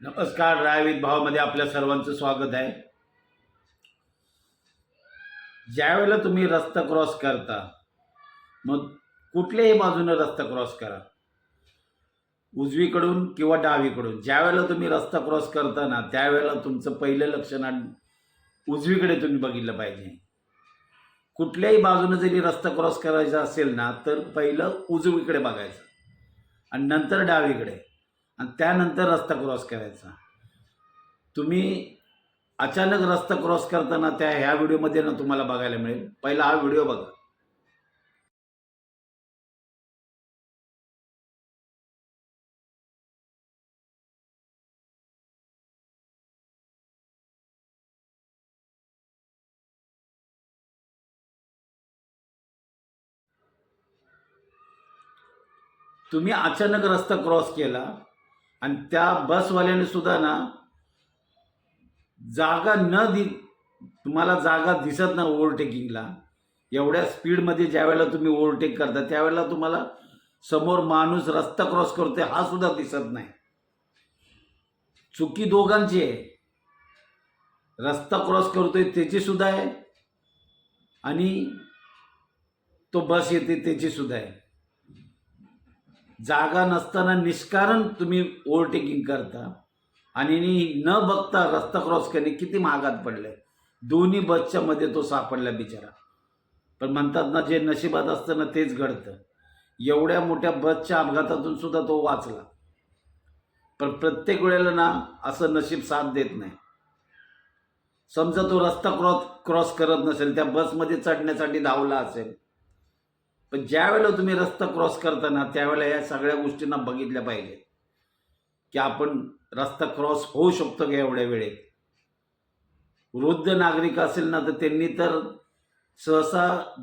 नमस्कार रायवित भावामध्ये आपल्या सर्वांचं स्वागत आहे. ज्यावेळेला तुम्ही रस्ता क्रॉस करता मग कुठल्याही बाजूने रस्ता क्रॉस करा. उजवीकडून किंवा डावीकडून. ज्यावेळेला तुम्ही रस्ता क्रॉस करता ना त्यावेळेला तुमचं पहिलं लक्षण आणि उजवीकडे तुम्ही बघितलं पाहिजे. कुठल्याही बाजूने जरी रस्ता क्रॉस करायचा असेल ना तर पहिलं उजवीकडे बघायचं आणि नंतर डावीकडे. आणि त्यानंतर रस्ता क्रॉस करायचा. तुम्ही अचानक रस्ता क्रॉस करताना त्या ह्या व्हिडिओमध्ये ना तुम्हाला बघायला मिळेल. पहिला हा व्हिडिओ बघा. तुम्ही अचानक रस्ता क्रॉस केला. आणि त्या बसवाल्याने सुद्धा ना जागा न दि तुम्हाला जागा दिसत ना ओव्हरटेकिंगला एवढ्या स्पीडमध्ये ज्या वेळेला तुम्ही ओव्हरटेक करता त्यावेळेला तुम्हाला समोर माणूस रस्ता क्रॉस करतोय हा सुद्धा दिसत नाही. चुकी दोघांची आहे. रस्ता क्रॉस करतोय त्याची सुद्धा आहे. आणि तो बस येते त्याची सुद्धा आहे. जागा नसताना निष्कारण तुम्ही ओव्हरटेकिंग करता. आणि न बघता रस्ता क्रॉस करणे किती महागात पडले दोन्ही बसच्या मध्ये तो सापडला बिचारा. पण म्हणतात ना जे नशिबात असतं ना तेच घडतं. एवढ्या मोठ्या बसच्या अपघातातून सुद्धा तो वाचला. पण प्रत्येक वेळेला ना असं नशीब साथ देत नाही. समजा तो रस्ता क्रॉस क्रॉस करत नसेल त्या बसमध्ये चढण्यासाठी धावला असेल पण ज्यावेळेला तुम्ही रस्ता क्रॉस करताना त्यावेळेला या सगळ्या गोष्टींना बघितल्या पाहिजे. की आपण रस्ता क्रॉस होऊ शकतो का एवढ्या वेळेत? वृद्ध नागरिक असेल ना तर त्यांनी तर सहसा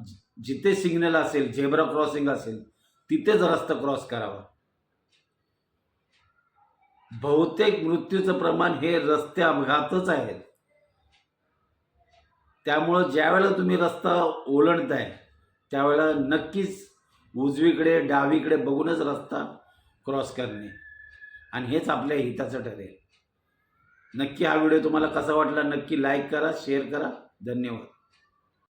जिथे सिग्नल असेल झेब्रा क्रॉसिंग असेल तिथेच रस्ता क्रॉस करावा. बहुतेक मृत्यूचं प्रमाण हे रस्ते अपघातच आहेत. त्यामुळं ज्यावेळेला तुम्ही रस्ता ओलंडताय त्यावेळेला नक्कीच उजवीकडे डावीकडे बघूनच रस्ता क्रॉस करणे. आणि हेच आपल्या हिताचं ठरेल. नक्की हा व्हिडिओ तुम्हाला कसा वाटला नक्की लाईक करा शेअर करा. धन्यवाद.